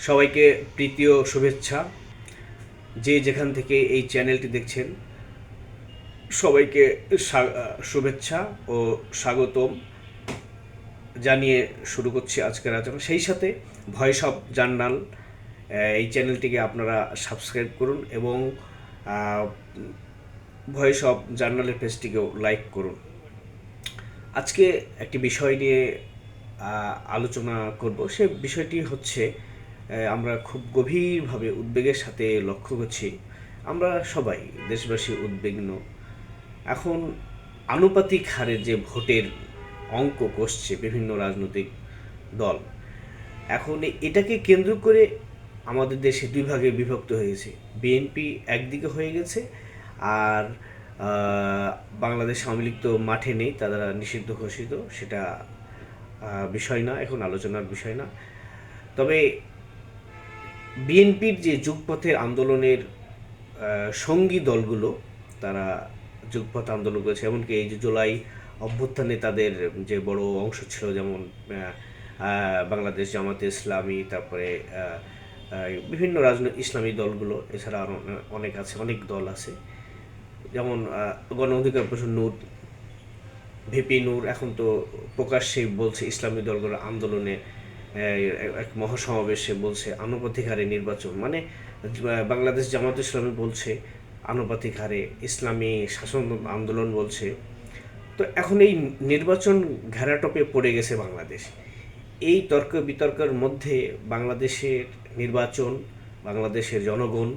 সবাইকে প্রীতীয় শুভেচ্ছা। যে যেখান থেকে এই চ্যানেলটি দেখছেন, সবাইকে স্বা- শুভেচ্ছা ও স্বাগতম জানিয়ে শুরু করছি আজকের আলোচনা। সেই সাথে ভয়েস অফ জার্নাল এই চ্যানেলটিকে আপনারা সাবস্ক্রাইব করুন এবং ভয়েস অফ জার্নালের পেজটিকেও লাইক করুন। আজকে একটি বিষয় নিয়ে আলোচনা করব। সে বিষয়টি হচ্ছে আমরা খুব গভীরভাবে উদ্বেগের সাথে লক্ষ্য করছি। আমরা সবাই দেশবাসী উদ্বিগ্ন। এখন আনুপাতিক হারে যে ভোটের অঙ্ক কষছে বিভিন্ন রাজনৈতিক দল, এখন এটাকে কেন্দ্র করে আমাদের দেশে দুই ভাগে বিভক্ত হয়েছে। বিএনপি একদিকে হয়ে গেছে আর বাংলাদেশ আওয়ামী লীগ তো মাঠে নেই, তারা নিষিদ্ধ ঘোষিত, সেটা বিষয় না, এখন আলোচনার বিষয় না। তবে বিএনপির যে যুগপথের আন্দোলনের সঙ্গী দলগুলো, তারা যুগপথ আন্দোলন করেছে। এমনকি এই যে জুলাই অভ্যুত্থানে তাদের যে বড় অংশ ছিল, যেমন বাংলাদেশ জামাতে ইসলামী, তারপরে বিভিন্ন রাজনৈতিক ইসলামী দলগুলো, এছাড়া আরও অনেক আছে, অনেক দল আছে। যেমন গণ অধিকার পরিষদ নূর, ভিপি নূর, এখন তো প্রকাশ্যে বলছে ইসলামী দলগুলো আন্দোলনে এক মহাসমাবেশে বলছে আনুপাতিক হারে নির্বাচন। মানে বাংলাদেশ জামাত ইসলামী বলছে আনুপাতিক হারে, ইসলামী শাসন আন্দোলন বলছে। তো এখন এই নির্বাচন ঘেরাটপে পড়ে গেছে বাংলাদেশ। এই তর্ক বিতর্কের মধ্যে বাংলাদেশের নির্বাচন, বাংলাদেশের জনগণ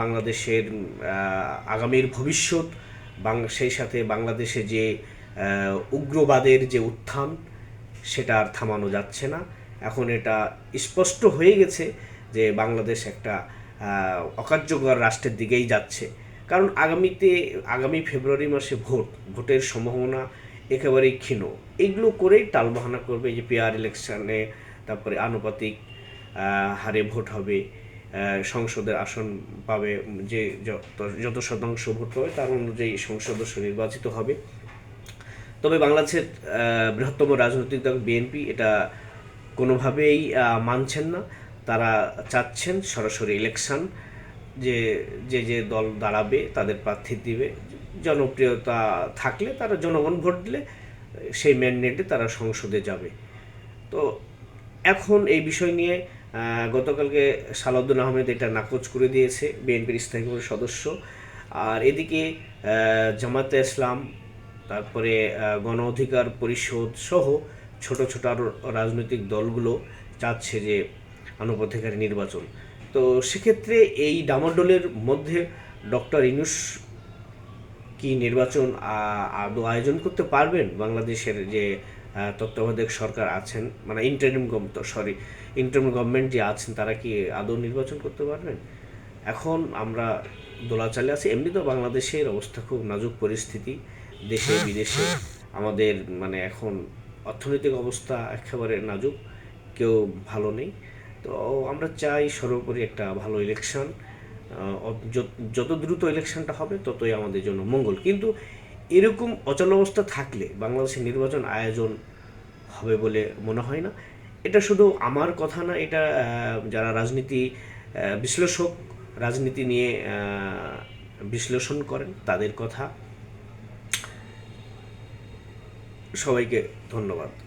বাংলাদেশের আগামীর ভবিষ্যৎ সেই সাথে বাংলাদেশে যে উগ্রবাদের যে উত্থান সেটা আর থামানো যাচ্ছে না। এখন এটা স্পষ্ট হয়ে গেছে যে বাংলাদেশ একটা অকার্যকর রাষ্ট্রের দিকেই যাচ্ছে। কারণ আগামীতে, আগামী ফেব্রুয়ারি মাসে ভোট, ভোটের সম্ভাবনা একেবারেই ক্ষীণ। এগুলো করেই টালবাহানা করবে যে পেয়ার ইলেকশানে তারপরে আনুপাতিক হারে ভোট হবে সংসদের আসন পাবে, যে যত যত শতাংশ ভোট পাবে তার অনুযায়ী সংসদ নির্বাচিত হবে। তবে বাংলাদেশের বৃহত্তম রাজনৈতিক দল বিএনপি এটা কোনোভাবেই মানছেন না। তারা চাচ্ছেন সরাসরি ইলেকশন যে যে যে দল দাঁড়াবে, তাদের প্রার্থী দিবে। জনপ্রিয়তা থাকলে তারা জনগণ ভোট দিলে, সেই ম্যান্ডেটে তারা সংসদে যাবে। তো এখন এই বিষয় নিয়ে গতকালকে সালাউদ্দিন আহমেদ এটা নাকচ করে দিয়েছে বিএনপির স্থায়ী সদস্য। আর এদিকে জামাতে ইসলাম তারপরে গণ অধিকার পরিষদ সহ ছোট ছোট আরও রাজনৈতিক দলগুলো চাচ্ছে যে আনুপাতিকারী নির্বাচন। তো সেক্ষেত্রে এই ডামাডোলের মধ্যে ডক্টর ইনুস কি নির্বাচন আদৌ আয়োজন করতে পারবেন? বাংলাদেশের যে তত্ত্বাবধায়ক সরকার আছেন মানে ইন্টারিম সরি ইন্টারিম গভর্নমেন্ট যে আছেন, তারা কি আদৌ নির্বাচন করতে পারবেন? এখন আমরা দোলাচালে আছি, এমনিতেও বাংলাদেশের অবস্থা খুব নাজুক পরিস্থিতি। দেশে, বিদেশে আমাদের মানে এখন অর্থনৈতিক অবস্থা একেবারে নাজুক, কেউ ভালো নেই। তো আমরা চাই সর্বোপরি একটা ভালো ইলেকশন যত দ্রুত ইলেকশনটা হবে, ততই আমাদের জন্য মঙ্গল। কিন্তু এরকম অচল অবস্থা থাকলে বাংলাদেশের নির্বাচন আয়োজন হবে বলে মনে হয় না। এটা শুধু আমার কথা না, এটা যারা রাজনীতি বিশ্লেষক রাজনীতি নিয়ে বিশ্লেষণ করেন, তাদের কথা। সবাইকে ধন্যবাদ।